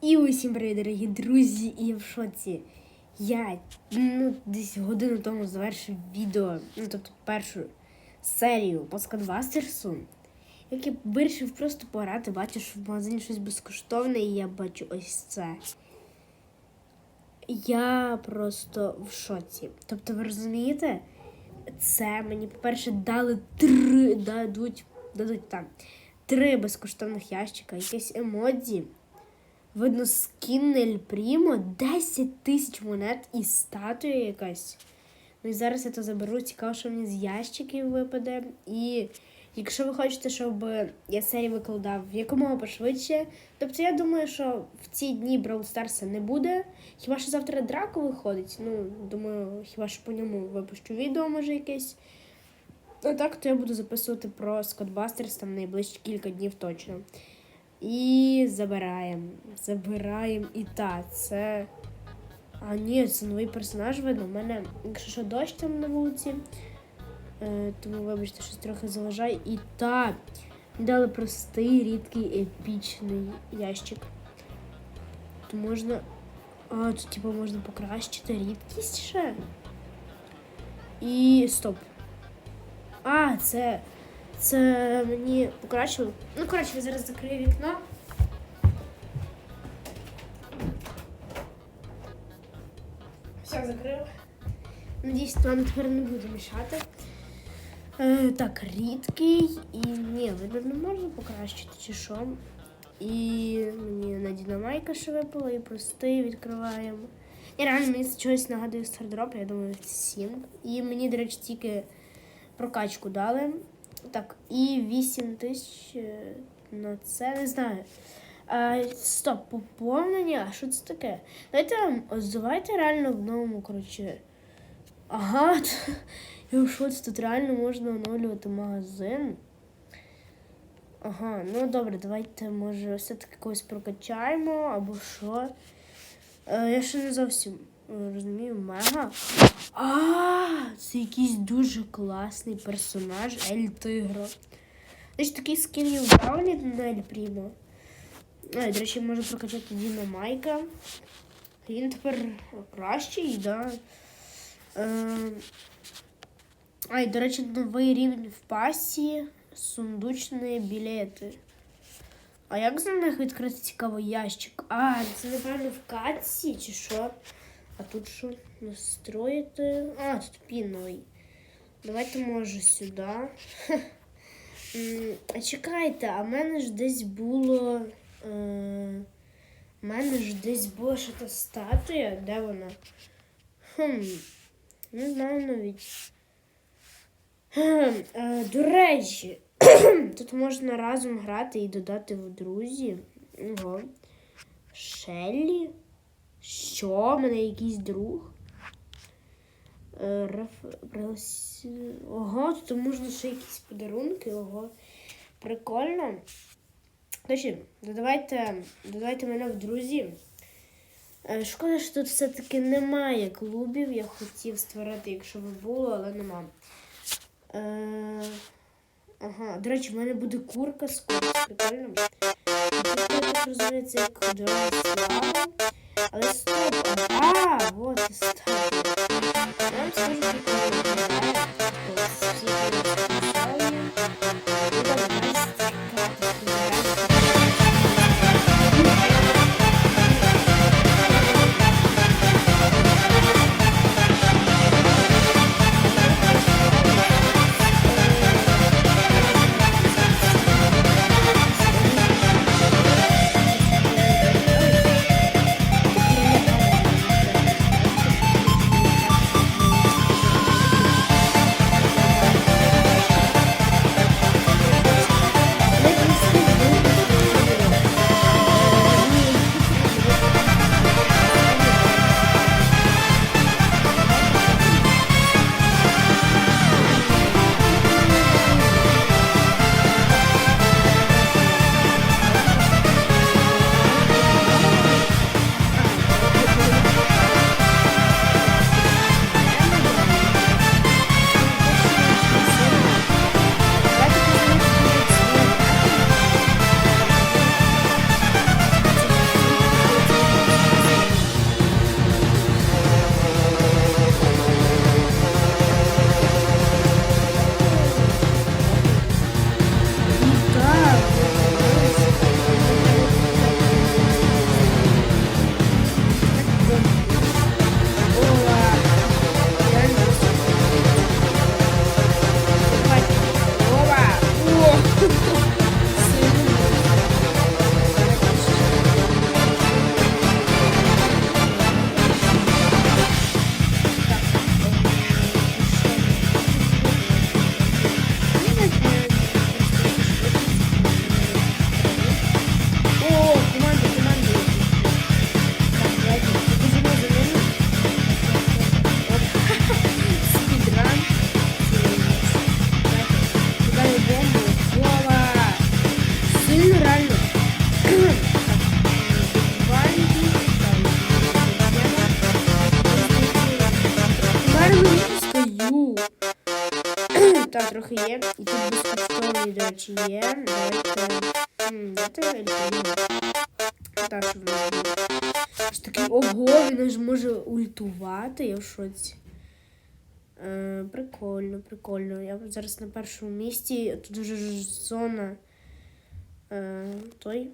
І усім привіт, дорогі друзі, і в шоці. Я ну, десь годину тому завершив відео, ну тобто першу серію по Сканбастерсу, як я вирішив просто пограти, бачу, що в магазині щось безкоштовне, і я бачу ось це. Я просто в шоці. Тобто, ви розумієте, це мені, по-перше, дали три, дадуть, дадуть там три безкоштовних ящика, якісь емодзі. Видно, скін Ель Прімо 10 тисяч монет і статуя якась. Ну і зараз я то заберу. Цікаво, що мені з ящиків випаде. І якщо ви хочете, щоб я серію викладав якомога пошвидше, тобто я думаю, що в ці дні Brawl Старса не буде. Хіба що завтра драко виходить? Ну, думаю, хіба що по ньому випущу відео, може якесь. А так, то я буду записувати про Скотбастерс там найближчі кілька днів точно. І забираємо. Забираємо і та. Це. А, ні, це новий персонаж видно. У мене, якщо що, дощ там на вулиці. Е, тому, вибачте, щось трохи заважає. І та. Дали простий, рідкий, епічний ящик. То можна. А, тут типу можна покращити рідкість ще. І стоп. А, це. Це мені покращило. Ну, коротше, я зараз закрию вікно. Все, закрив. Надіюсь, вам тепер не буде мішати. Е, так, рідкий і ні, видно, не можна покращити чи що. І мені на дінамайка ще випало, і простий відкриваємо. І реально мені чогось нагадує стардроп, я думаю, 7. І мені, до речі, тільки прокачку дали. Так, і 8 тисяч е, на це не знаю. А, стоп, поповнення. А що це таке? Давайте давайте реально в новому, коротше. Ага, я в шоці, тут реально можна оновлювати магазин. Ага, ну добре, давайте, може, все-таки когось прокачаємо або що. Е, я ще не зовсім розумію, мега. А, це якийсь дуже класний персонаж Ель Тигро. Значить, такий скін є в на Ель Прімо. До речі, можу прокачати Діна Майка. Він тепер кращий, да. Е, а, і, до речі, новий рівень в пасі. Сундучні білети. А як за них відкрити цікавий ящик? А, це напевно в катці чи що? А тут що? Настроїти. А, тут піновий. Давайте, може, сюди. А чекайте, а в мене ж десь було. Е, мене ж десь була ще та статуя. Де вона? Хм. Не знаю навіть. Хм, е, до речі, тут можна разом грати і додати в друзі. Ого. Шеллі? Що? У мене якийсь друг? Е, Ого, тут можна ще якісь подарунки. Ого. Прикольно. Точно, додавайте, додавайте мене в друзі. Е, Шкода, що тут все-таки немає клубів. Я хотів створити, якщо би було, але нема. Е, ага, до речі, в мене буде курка скоро. Прикольно. Тут, я так дрон слава. Але стоп. А, вот і статуя. Трохи є. І тут безкоштовні, до речі, є. Давайте. Аж такий, ого, він аж може ультувати, я в шоці. Е, прикольно, прикольно. Я зараз на першому місці. Тут вже ж зона. Е, той.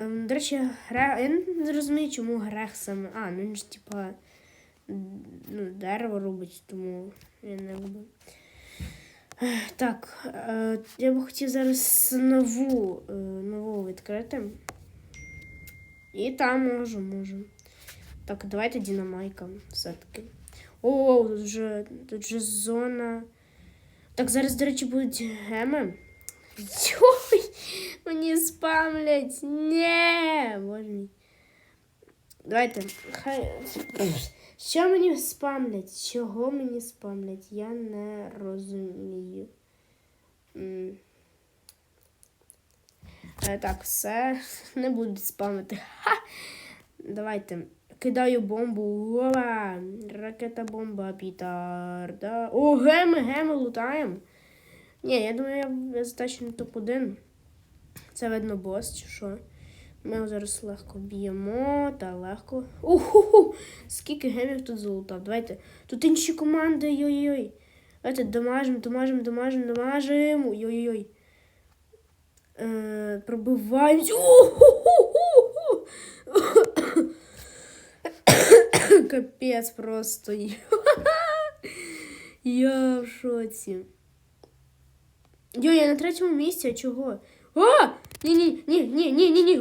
Ем, До речі, гре... я не розумію, чому грех саме. А, ну він ж типа ну, дерево робить, тому я не люблю. Ех, Так, е, я би хотів зараз нову, е, нову відкрити. І там можу, можу. Так, давайте Дінамайка все-таки. О, тут вже, тут вже зона. Так, зараз, до речі, будуть геми. Йой, мені спамлять. Ні, боже мій. Давайте. Хай. Що мені спамлять? Чого мені спамлять? Я не розумію. Е, Так, все. Не будуть спамити. Ха! Давайте. Кидаю бомбу. Ова! Ракета бомба, пітарда. О, геми, геми лутаємо. Ні, я думаю, я затащу на топ-1. Це видно бос, чи що. Ми зараз легко б'ємо та легко. Уху! Скільки гемів тут залутав. Давайте. Тут інші команди. Йой-йой. Давайте дамажимо, дамажимо, дамажимо, дамажимо. Йой-йой. Е, пробиваємось. Капець просто. Я в шоці. Йо, я на третьому місці, а чого? О! Ні, ні, ні, ні, ні, ні!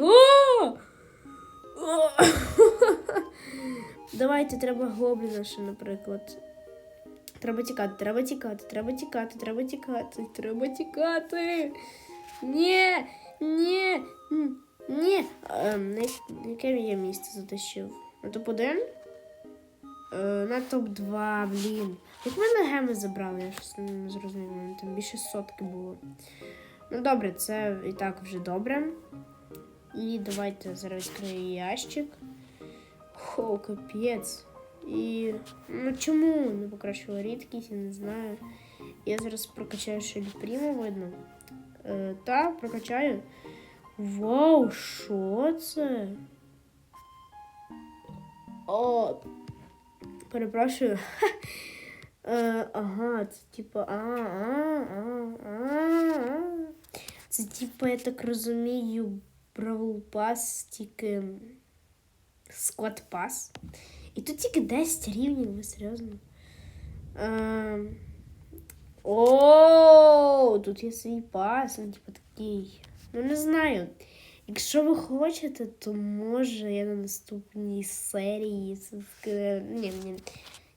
Давайте треба гобліна ще, наприклад. Треба тікати, треба тікати, треба тікати, треба тікати, треба тікати. Ні, ні, ні. Ем, яке я місце затащив? На топ-1? Е, на топ-2, блін. Як мене геми забрали, я щось не зрозуміла. Там більше сотки було. Ну добре, це і так вже добре. І давайте зараз відкрию ящик. О, капець. І. Ну чому не покращила рідкість, я не знаю. Я зараз прокачаю ще Пріму, видно. Е, та, прокачаю. Вау, що це? О, перепрошую. Е, ага, це типу, а, а, а, а. Це типу, я так розумію, Бравл Пас, тільки Сквад Пас. І тут тільки 10 рівнів, ви серйозно? Е, о, тут є свій пас, він типу такий. Ну, не знаю. Якщо ви хочете, то може я на наступній серії. це ск- Ні, ні,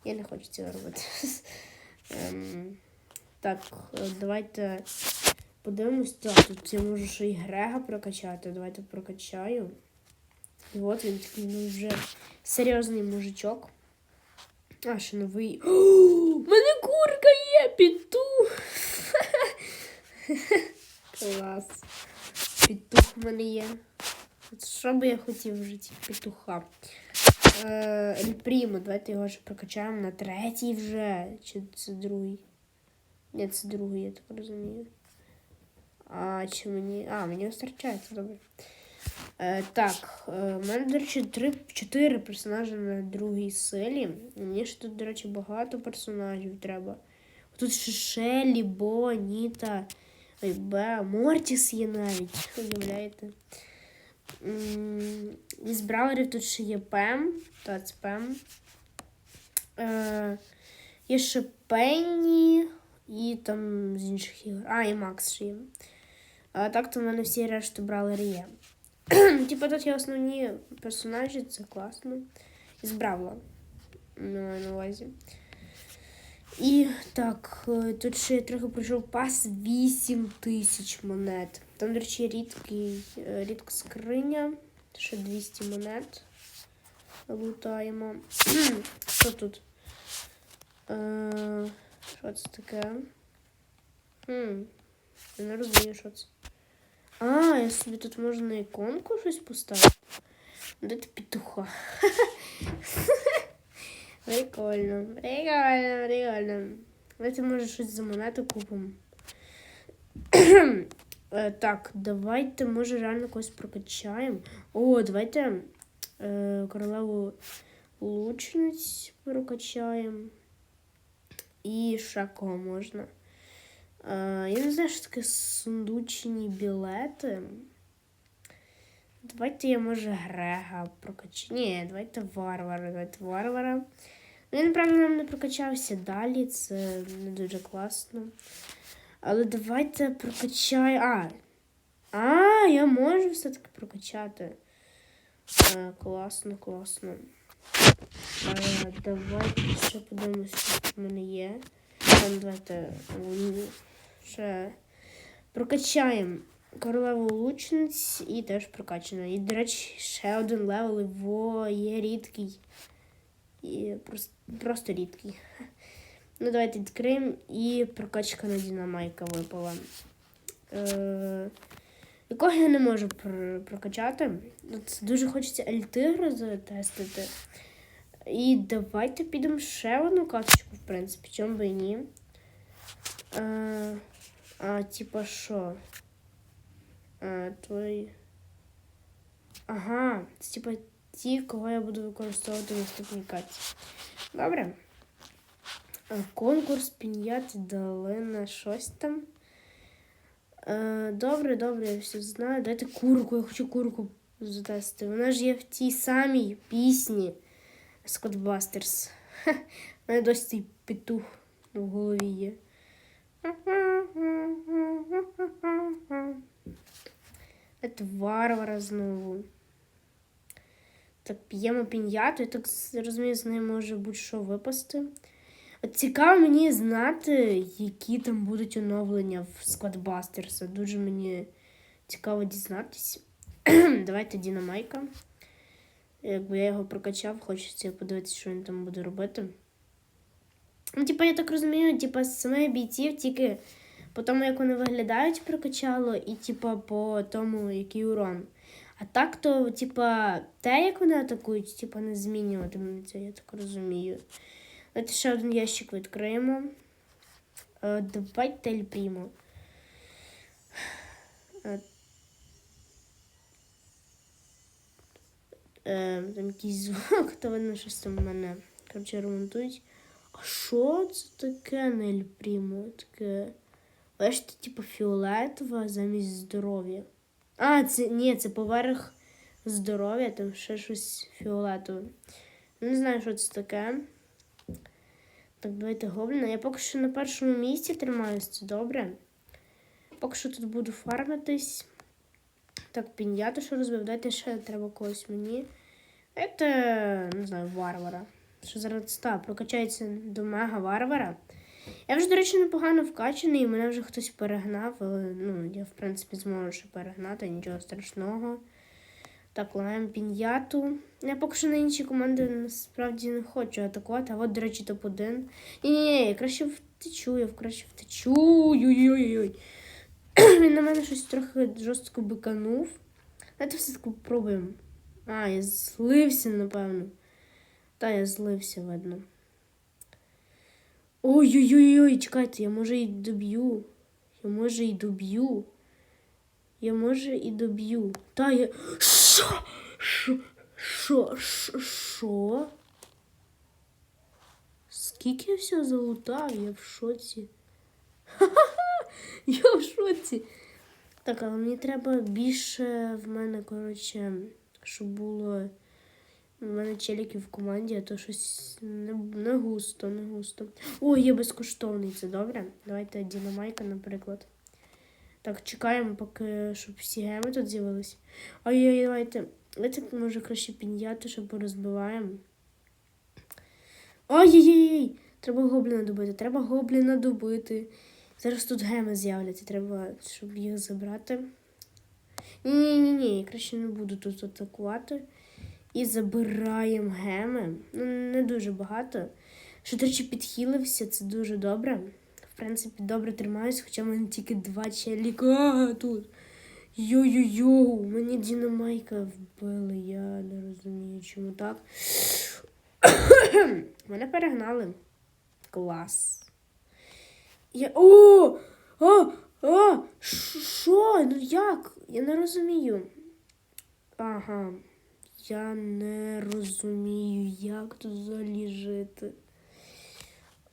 я не хочу цього робити. Ем, так, е, давайте Подивимось. Так, тут я можу ще і Грега прокачати. Давайте прокачаю. І от він такий ну, вже серйозний мужичок. А, ще новий. О, мене курка є, петух. Клас. Петух в мене є. От що би я хотів в житті петуха? Ель давайте його ще прокачаємо на третій вже. Чи це другий? Ні, це другий, я так розумію. А чи мені. А, мені вистачається, добре. Е, так, е, мене, до речі, 3-4 персонажі на другій силі. Мені ж тут, до речі, багато персонажів треба. Тут ще Шелі, Бо, Ніта, ой, Бе, Мортіс є навіть, уявляєте. Із браверів тут ще є Пем, та це Пем. Е, є ще Пенні і там з інших ігор. А, і Макс ще є. А так то в мене всі решти бравлери є. Типа тут є основні персонажі, це класно. Із Бравла. Маю на увазі. І так, е, тут ще я трохи пройшов пас 8 тисяч монет. Там, до речі, рідкий, е, рідка скриня. Ще 200 монет. Лутаємо. Що тут? Е, Що це таке? Хм. Я не розумію, що це. А, я собі тут можна на іконку щось поставити. Де ти петуха? Прикольно, прикольно, прикольно. Давайте, може, щось за монету купимо. Е, так, давайте, може, реально когось прокачаємо. О, давайте е, королеву лучниць прокачаємо. І кого можна. Е, я не знаю, що таке сундучні білети. Давайте я, може, Грега прокачаю. Ні, давайте варвара. Давайте варвара. Ну, Він, правда, нам не прокачався далі, це не дуже класно. Але давайте прокачаю. А! А, я можу все-таки прокачати. Е, класно, класно. Е, давайте ще подивимося, що в мене є. Там давайте ще прокачаємо королеву лучниць і теж прокачано. І, до речі, ще один левел, во є рідкий. І просто, просто рідкий. Ну, давайте відкриємо і прокачка на Дінамайка випала. Е, якого я не можу пр- прокачати. От дуже хочеться Ельтигра затестити. І давайте підемо ще одну карточку, в принципі, чому би і ні. Е, а, типа що? А, твої. Ага, типа ті, кого я буду використовувати в наступній карті. Добре. Конкурс пін'яти дали на щось там. Е, добре, добре, я все знаю. Дайте курку, я хочу курку затестити. Вона ж є в тій самій пісні Скотбастерс. У мене досі петух в голові є. Це варвара знову. Так, п'ємо пін'яту, я так розумію, з неї може будь-що випасти. От цікаво мені знати, які там будуть оновлення в Складбастерса. Дуже мені цікаво дізнатись. Давайте Дінамайка. Якби я його прокачав, хочеться подивитися, що він там буде робити. Ну, типа, я так розумію, типа, з самих бійців тільки по тому, як вони виглядають, прокачало, і типа по тому, який урон. А так то, типа, те, як вони атакують, типа, не змінюватиметься, я так розумію. Давайте ще один ящик відкриємо. Е, давайте Ельпрімо. Е, е, там якийсь звук, то видно, щось там в мене. Коротше, ремонтують. Що це таке на Ельпрімо? Таке. Бачите, типу фіолетове замість здоров'я. А, це ні, це поверх здоров'я, там ще щось фіолетове. Не знаю, що це таке. Так, давайте гобліна. Я поки що на першому місці тримаюсь, це добре. Поки що тут буду фармитись. Так, пін'яту що розбив. Дайте ще треба когось мені. Це, не знаю, варвара. Що зараз ста прокачається до мега варвара. Я вже, до речі, непогано вкачаний, і мене вже хтось перегнав, але ну, я, в принципі, зможу ще перегнати, нічого страшного. Так, ламаємо пін'яту. Я поки що на інші команди насправді не хочу атакувати, а от, до речі, топ-1. Ні-ні-ні, я краще втечу, я краще втечу. Ой-ой-ой. Він на мене щось трохи жорстко биканув. Давайте все-таки попробуємо. А, я злився, напевно. Та, я злився, видно. Ой-ой-ой, чекайте, я може і доб'ю. Я може і доб'ю. Я може і доб'ю. Та я. Що? Що? Що? Що? Скільки я всього залутав? Я в шоці. Ха-ха-ха! Я в шоці. Так, але мені треба більше в мене, коротше, щоб було. У мене челіків в команді, а то щось не, густо, не густо. О, є безкоштовний, це добре. Давайте Дінамайка, наприклад. Так, чекаємо, поки щоб всі геми тут з'явились. Ой-ой, давайте. Давайте, може, краще підняти, щоб порозбиваємо. Ой-ой-ой! Треба гобліна добити, треба гобліна добити. Зараз тут геми з'являться, треба, щоб їх забрати. Ні-ні-ні, краще не буду тут атакувати. І забираємо геми. Ну, не дуже багато. Що, до речі, підхилився, це дуже добре. В принципі, добре тримаюсь, хоча в мене тільки два челіка тут. Йо-йо-йо, мені Дінамайка вбили, я не розумію, чому так. Мене перегнали. Клас. Я. О! О! О! Що? Ну як? Я не розумію. Ага. Я не розумію, як тут взагалі жити.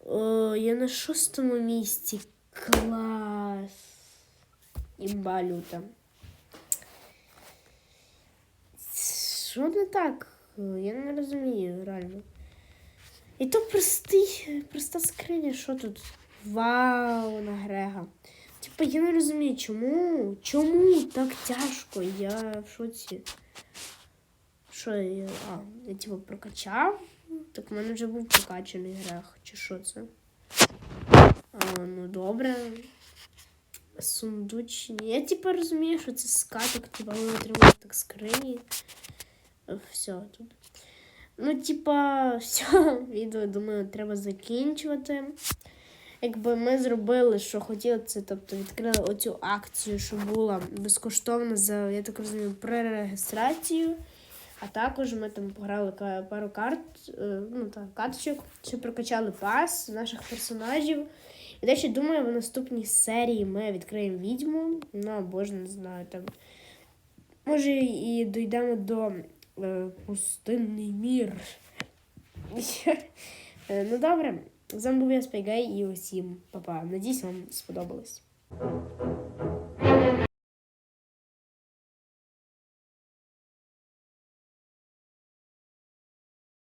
О, я на шостому місці. Клас. Імба люта. Що не так? Я не розумію, реально. І то простий, проста скриня, що тут? Вау, на Грега. Типа, я не розумію, чому? Чому так тяжко? Я в шоці. Що я? А, я типу прокачав? Так в мене вже був прокачаний Грег. Чи що це? А, ну добре. Сундучні. Я типу розумію, що це скаток, типа ми отримали так скрині. Все тут. Ну, типа, все, відео, думаю, треба закінчувати. Якби ми зробили, що хотіли, це тобто відкрили оцю акцію, що була безкоштовна за, я так розумію, пререєстрацію. А також ми там пограли пару карт, е, ну так, карточок, що прокачали пас наших персонажів. І далі думаю, в наступній серії ми відкриємо відьму. Ну або ж не знаю там. Може і дійдемо до е, пустинний мір. Е, ну добре, з вами був я Спайгай і усім па-па. Надіюсь, вам сподобалось.